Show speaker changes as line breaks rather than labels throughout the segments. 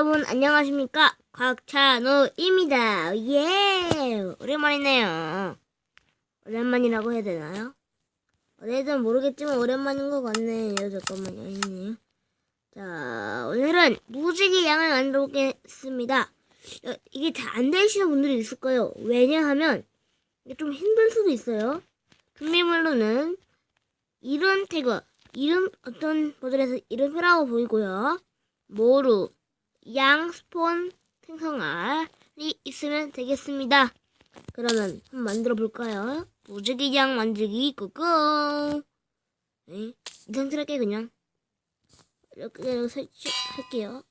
여러분 안녕하십니까? 곽찬우입니다. 예 오랜만이네요. 오랜만이라고 해야 되나요? 어디든 모르겠지만 오랜만인 것 같네요. 잠깐만요 아니네요 자 오늘은 무지개 양을 만들어 보겠습니다. 어, 이게 잘 안 되시는 분들이 있을 거예요. 왜냐하면 이게 좀 힘들 수도 있어요. 준비물로는 이름 태그 이름 어떤 모델에서 이름표라고 보이고요. 모루 양 스폰 생성알이 있으면 되겠습니다. 그러면 한번 만들어 볼까요? 무지개 양 만들기 고고. 네, 이상스럽게 그냥 이렇게 설치할게요.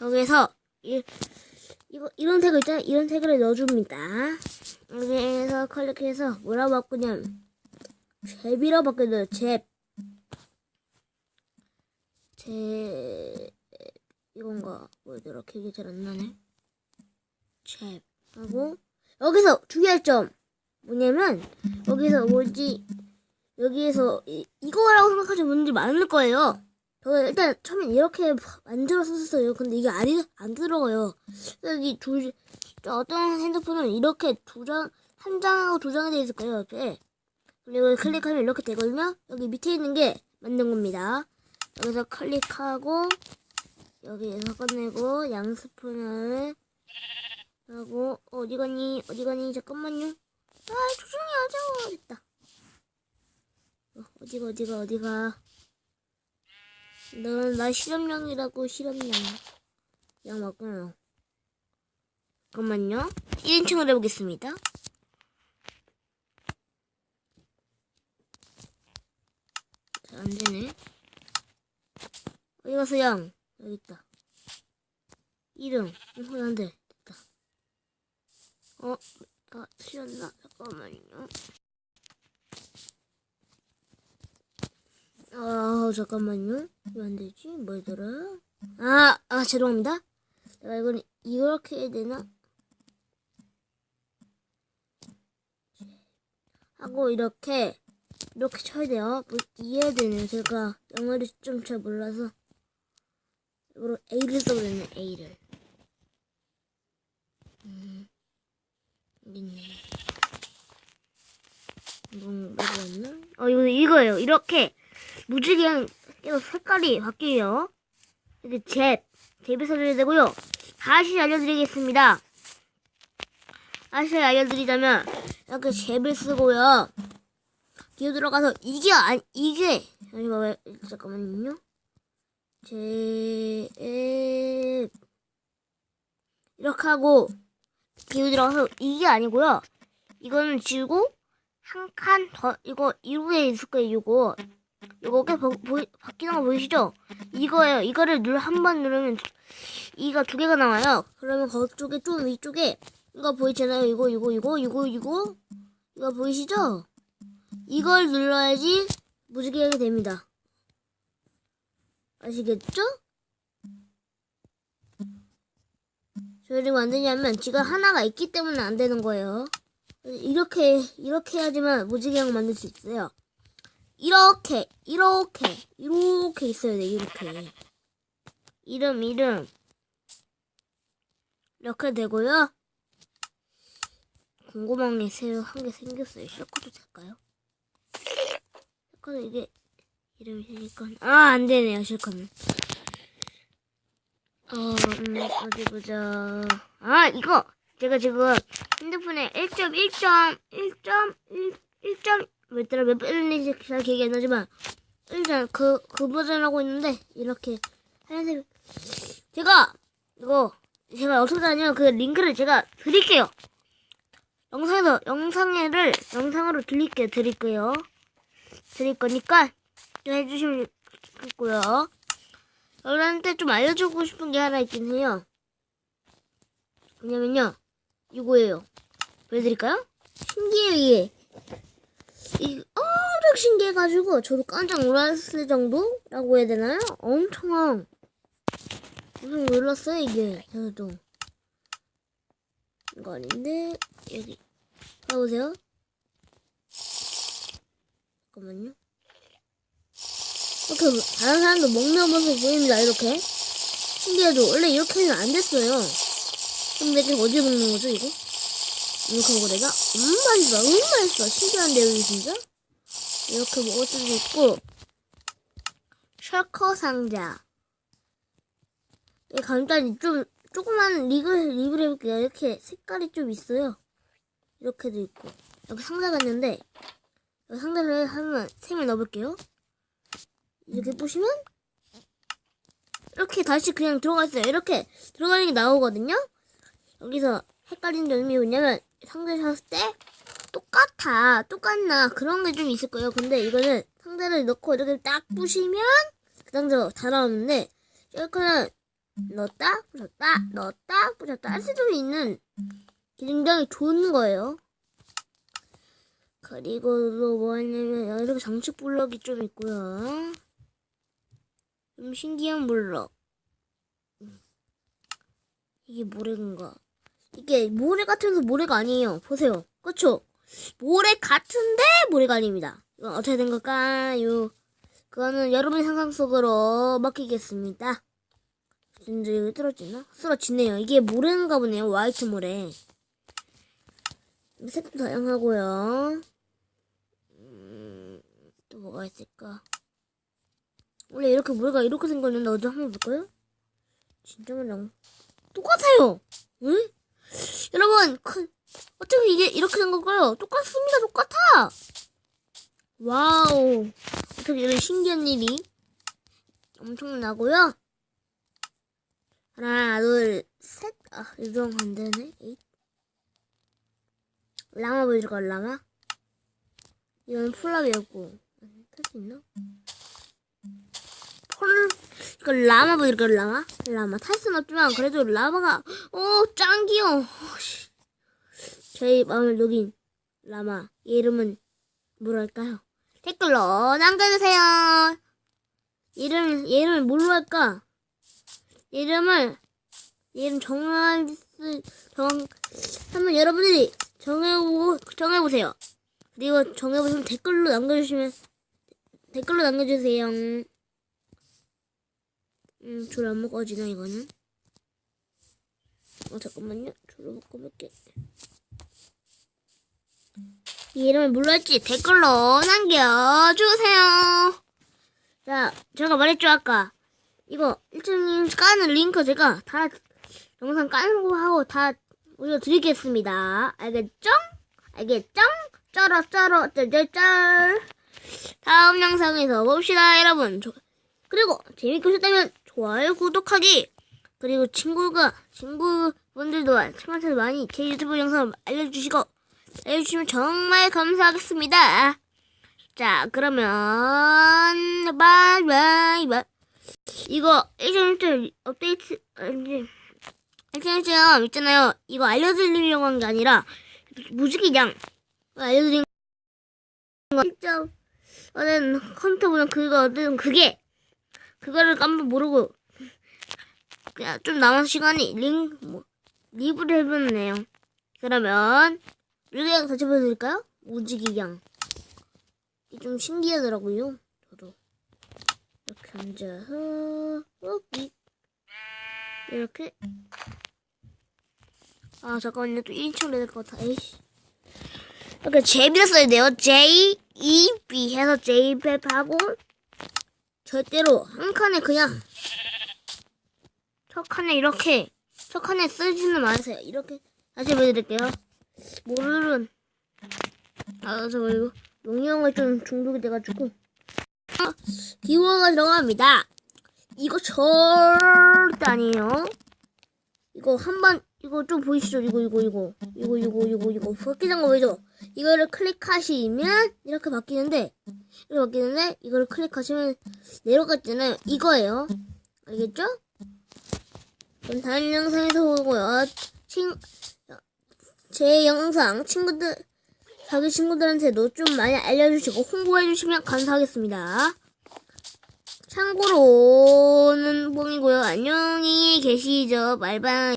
여기서 이 이거 이런 색을 있잖아요. 이런 색을 넣어줍니다. 여기에서 클릭해서 뭐라고 바꾸냐면 잽이라고 바꿔줘요. 잽. 잽. 이건가 뭐더라 기억이 잘 안 나네? 잽 하고. 여기서 주의할 점 뭐냐면 여기서 뭐지? 여기에서 이, 이거라고 생각하시는 분들이 많을 거예요. 저 일단 처음엔 이렇게 만들었었어요. 근데 이게 안, 안 들어가요. 여기 두 어떤 핸드폰은 이렇게 두 장 한 장하고 두 장이 돼 있을 거예요 이렇게 그리고 클릭하면 이렇게 되거든요. 여기 밑에 있는 게 만든 겁니다. 여기서 클릭하고 여기에서 꺼내고 양스푼을 하고 어디 가니? 어디 가니? 잠깐만요. 아 조용히 하자고 됐다. 어, 어디가 어디가 어디가? 넌나 실험량이라고 실험량 양 맞구나. 잠깐만요. 1인칭으로 해보겠습니다. 자 안되네. 어디 가서 양 여기 있다. 이름. 어, 안 돼. 됐다. 어, 아, 틀렸나? 잠깐만요. 아, 잠깐만요. 왜 안 되지? 뭐더라? 아, 아, 죄송합니다. 내가 이건 이렇게 해야 되나? 하고 이렇게 이렇게 쳐야 돼요. 뭐, 이해해야 되네요. 제가 영어를 좀 잘 몰라서. 이거로 A를 써버렸네, A를. 음, 어딨냐. 뭐, 뭐였나? 어, 이거, 이거예요. 이렇게, 무지개 계속 색깔이 바뀌어요. 이렇게 잽, 잽을 써줘야 되고요. 다시 알려드리겠습니다. 다시 알려드리자면, 이렇게 잽을 쓰고요. 뒤에 들어가서, 이게, 아, 이게, 봐봐요. 잠깐만요. 제 이렇게 하고 기우 들어가서 이게 아니고요. 이거는 지우고 한 칸 더 이거 이후에 있을 거예요. 이거 이거 꽤 보, 보, 바뀌는 거 보이시죠? 이거예요. 이거를 눌 한 번 누르면 이가 두 개가 나와요. 그러면 그쪽에 좀 위쪽에 이거 보이잖아요. 이거 이거 이거 이거 이거 이거 보이시죠? 이걸 눌러야지 무지개가 됩니다. 아시겠죠? 저희가 안 되냐면 지가 하나가 있기 때문에 안 되는 거예요. 이렇게 이렇게 해야지만 무지개양 만들 수 있어요. 이렇게 이렇게 이렇게 있어야 돼 이렇게 이름 이름 이렇게 되고요. 궁금한 게 새로 한 개 생겼어요. 셔커도 될까요? 셔커도 이게 이름이 되니까 아 안 되네요 실컷은. 어 음, 어디 보자. 아 이거! 제가 지금 핸드폰에 1.1.1.1.1. 몇더라 몇 번인지 잘 기억이 안 나지만 일단 그, 그 버전 하고 있는데 이렇게 하얀색. 제가 이거 제가 어떻게 하냐면 그 링크를 제가 드릴게요. 영상에서 영상에를 영상으로 드릴게요 드릴게요. 드릴 거니까 해주시면 좋겠고요. 여러분한테 좀 알려주고 싶은 게 하나 있긴 해요. 왜냐면요, 이거예요. 보여드릴까요? 신기해요, 이게. 이 엄청 신기해가지고, 저도 깜짝 놀랐을 정도라고 해야 되나요? 엄청, 엄청 놀랐어요, 이게. 저도. 이거 아닌데, 여기. 봐보세요. 잠깐만요. 이렇게 다른 사람도 먹는 모습 보입니다. 이렇게 신기해도 원래 이렇게는 안 됐어요. 그럼 내가 어디 먹는 거죠 이거? 이렇게 먹어 내가? 음 맛있어 음 맛있어 신기한데요 이거 진짜? 이렇게 먹을 수도 있고 셜커 상자 이 간단히 좀 조그만 립을 립을 해볼게요 이렇게 색깔이 좀 있어요 이렇게도 있고 여기 상자가 있는데 여기 상자를 한번 셈을 넣어볼게요 이렇게 보시면 이렇게 다시 그냥 들어가 있어요. 이렇게 들어가는 게 나오거든요. 여기서 헷갈리는 점이 뭐냐면 상자를 샀을 때 똑같아 똑같나 그런 게 좀 있을 거예요. 근데 이거는 상자를 넣고 이렇게 딱 부시면 그 상자가 다 나오는데 셀카는 넣었다 부셨다 넣었다 부셨다 할 수도 있는 굉장히 좋은 거예요. 그리고 또 뭐냐면 이렇게 장식 블럭이 좀 있고요 좀 신기한 블럭 이게 모래인가 이게 모래 같으면서 모래가 아니에요. 보세요. 그쵸? 모래 같은데 모래가 아닙니다. 이건 어떻게 된 걸까요? 그거는 여러분의 상상 속으로 맡기겠습니다. 진짜 이거 쓰러지나? 쓰러지네요. 이게 모래인가 보네요. 화이트 모래. 색도 다양하고요. 음, 또 뭐가 있을까? 원래 이렇게 모래가 이렇게 생겼는데 어디 한번 볼까요? 진짜 그냥 똑같아요. 응? 여러분, 그, 어떻게 이게 이렇게 된 걸까요? 똑같습니다, 똑같아! 와우. 어떻게 이런 신기한 일이 엄청나고요. 하나, 둘, 셋. 아, 이동 안 되네. 에잇. 라마 보여줄까, 라마? 이건 폴라비였고. 탈 수 있나? 폴, 이거 라마 보여줄까, 라마? 라마. 탈 수는 없지만, 그래도 라마가, 오, 짱 귀여워. 오, 씨. 저희 마음을 녹인 라마. 얘 이름은 뭐랄까요? 댓글로 남겨주세요. 이름, 얘 이름을 뭘로 할까? 이름을, 이름 정할 수, 정, 한번 여러분들이 정해보, 정해보세요. 그리고 정해보시면 댓글로 남겨주시면, 댓글로 남겨주세요. 음, 줄안 먹어지나, 이거는? 어, 잠깐만요. 줄을 바꿔볼게. 이 이름을 뭘로 할지 댓글로 남겨주세요. 자, 제가 말했죠, 아까. 이거, 1층님 까는 링크 제가 다, 영상 까는 거 하고 다 올려드리겠습니다. 알겠죠? 알겠죠? 쩔어, 쩔어, 쩔쩔쩔. 다음 영상에서 봅시다, 여러분. 저- 그리고 재밌게 보셨다면 좋아요, 구독하기. 그리고 친구가, 친구분들도 친구한테 많이 제 유튜브 영상 알려주시고, 알려주시면 정말 감사하겠습니다. 자, 그러면, 바이바이, 바이. 이거, 1.1 업데이트, 1.1점 있잖아요. 이거 알려드리려고 한 게 아니라, 무지개장, 알려드린 거, 1점, 어는 컴퓨터보다 그거, 어든 그게, 그거를 깜빡 모르고, 그냥 좀 남은 시간이 링, 뭐, 리뷰를 해봤네요. 그러면, 무지개양 다시 보여드릴까요? 이게 좀 신기하더라고요. 저도. 이렇게 앉아서, 여기. 이렇게. 아, 잠깐만요. 또 1인칭으로 해야 될 것 같아. 에이씨. 이렇게 제비를 써야 돼요. J, E, B 해서 J-팝 하고, 절대로 한 칸에 그냥, 첫 칸에 이렇게, 첫 칸에 쓰지는 마세요. 이렇게, 다시 보여드릴게요. 모르는, 아, 저 이거, 용량을 좀 중독이 돼가지고, 아, 기호가 들어갑니다. 이거 절대 아니에요. 이거 한 번, 이거 좀 보이시죠? 이거, 이거, 이거. 이거, 이거, 이거, 이거. 바뀌는 거 보이죠? 이거를 클릭하시면 이렇게 바뀌는데, 이렇게 바뀌는데, 이거를 클릭하시면 내려갔잖아요. 이거예요. 알겠죠? 그럼 다른 영상에서 보고요. 친, 제 영상 친구들, 자기 친구들한테도 좀 많이 알려주시고 홍보해주시면 감사하겠습니다. 참고로 는 뽕이고요. 안녕히 계시죠. 바이바이.